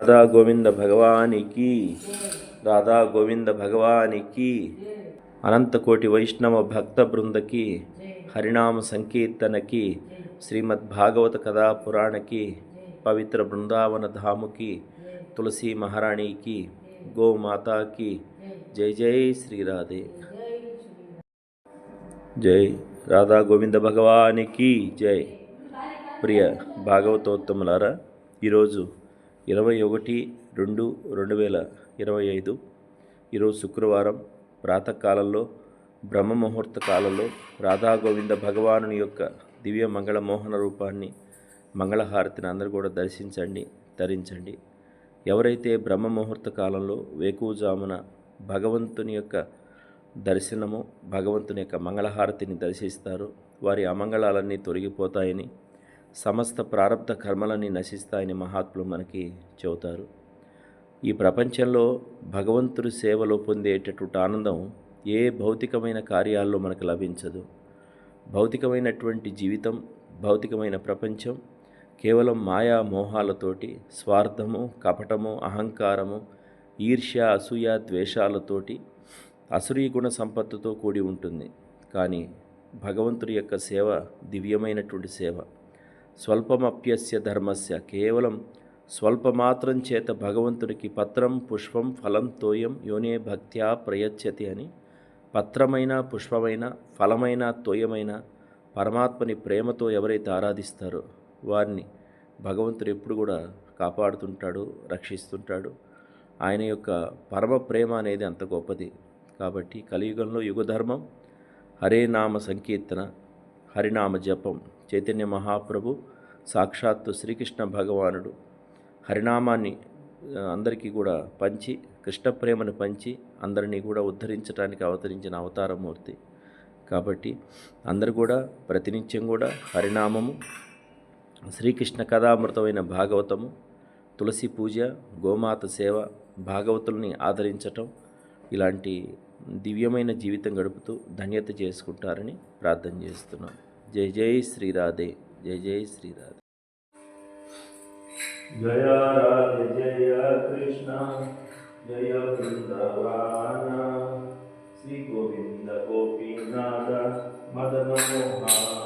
రాధా గోవింద భగవానికి రాధా గోవింద భగవానికి అనంతకోటి వైష్ణవ భక్త బృందకి హరినామ సంకీర్తనకి శ్రీమద్ భాగవత కథా పురాణకి పవిత్ర బృందావన ధాముకి తులసి మహారాణికి గోమాతాకి జై జై శ్రీరాధే జై రాధా గోవింద భగవానికి జై ప్రియ భాగవతోత్తములారా ఈరోజు ఇరవై ఒకటి రెండు రెండు వేల ఇరవై ఐదు ఈరోజు శుక్రవారం ప్రాతకాలంలో బ్రహ్మ ముహూర్త కాలంలో రాధా గోవింద భగవానుని యొక్క దివ్య మంగళ మోహన రూపాన్ని మంగళహారతిని అందరూ కూడా దర్శించండి ధరించండి. ఎవరైతే బ్రహ్మ ముహూర్త కాలంలో వేకువజామున భగవంతుని యొక్క దర్శనము భగవంతుని యొక్క మంగళహారతిని దర్శిస్తారు వారి అమంగళాలన్నీ తొలగిపోతాయని సమస్త ప్రారంధ కర్మలన్నీ నశిస్తాయని మహాత్ములు మనకి చెబుతారు. ఈ ప్రపంచంలో భగవంతుడి సేవలో పొందేటటువంటి ఆనందం ఏ భౌతికమైన కార్యాల్లో మనకు లభించదు. భౌతికమైనటువంటి జీవితం భౌతికమైన ప్రపంచం కేవలం మాయా మోహాలతోటి స్వార్థము కపటము అహంకారము ఈర్ష్య అసూయ ద్వేషాలతోటి అసురీ గుణ సంపత్తుతో కూడి ఉంటుంది. కానీ భగవంతుడి యొక్క సేవ దివ్యమైనటువంటి సేవ. స్వల్పమప్యస్య ధర్మస్య. కేవలం స్వల్పమాత్రం చేత భగవంతుడికి పత్రం పుష్పం ఫలం తోయం యోనే భక్త్యా ప్రయచ్చతి అని పత్రమైన పుష్పమైన ఫలమైన తోయమైన పరమాత్మని ప్రేమతో ఎవరైతే ఆరాధిస్తారో వారిని భగవంతుడు ఎప్పుడు కూడా కాపాడుతుంటాడు రక్షిస్తుంటాడు. ఆయన యొక్క పరమ ప్రేమ అనేది అంత గొప్పది. కాబట్టి కలియుగంలో యుగధర్మం హరే నామ సంకీర్తన హరినామ జపం చైతన్య మహాప్రభు సాక్షాత్తు శ్రీకృష్ణ భగవానుడు హరినామాన్ని అందరికీ కూడా పంచి కృష్ణ ప్రేమను పంచి అందరినీ కూడా ఉద్ధరించడానికి అవతరించిన అవతారమూర్తి. కాబట్టి అందరు కూడా ప్రతినిత్యం కూడా హరినామము శ్రీకృష్ణ కథామృతమైన భాగవతము తులసి పూజ గోమాత సేవ భాగవతుల్ని ఆదరించటం ఇలాంటి దివ్యమైన జీవితం గడుపుతూ ధన్యత చేసుకుంటారని ప్రార్థన చేస్తున్నాం. జై జై శ్రీరాధే జై జై శ్రీరాధే జయ రాధే జయ కృష్ణ జయ బృందవాన. శ్రీ గోవింద గోపీనాథ మదన మోహన.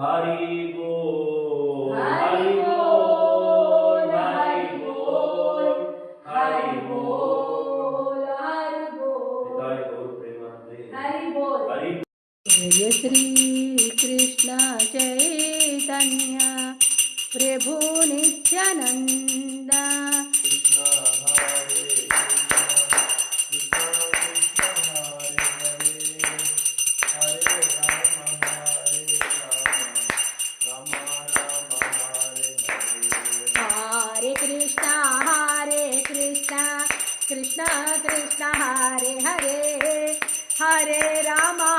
बोल हरि बोल हरि बोल हरि बोल हरि बोल हरि बोल पिताय गौर प्रेमानंदे हरि जय श्री कृष्ण चैतन्य प्रभु नित्यानंद। कृष्ण हरे हरे हरे राम हरे राम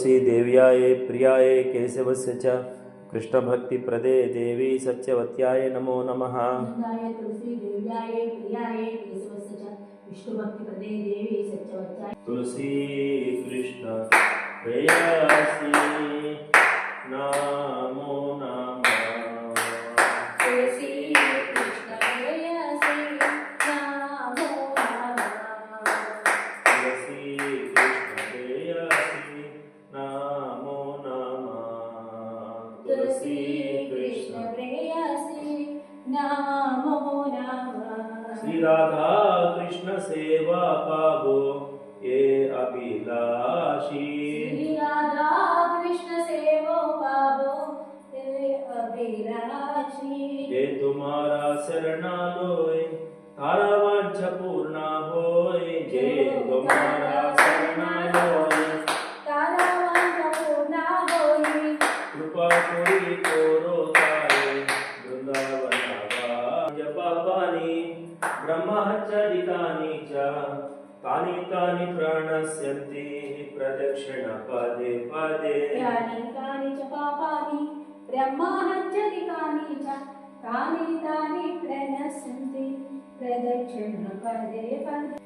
तुलसी देव्याय प्रियाय केशवस्य च कृष्णभक्तिप्रदे देवी सत्यवत्याय नमो नमः। तुलसी कृष्ण प्रेयासी केशवस्य अभिलाषी। श्री राधा कृष्ण सेवो पावो अभिलाषी। ये तुम्हारा शरणा लोए तारा प्रणश्यन्ति प्रदक्षिण पदे। यानि कानि च पापानि ब्रह्माहञ्जलिकानि च तानि तानि प्रणश्यन्ति प्रदक्षिण पदे पदे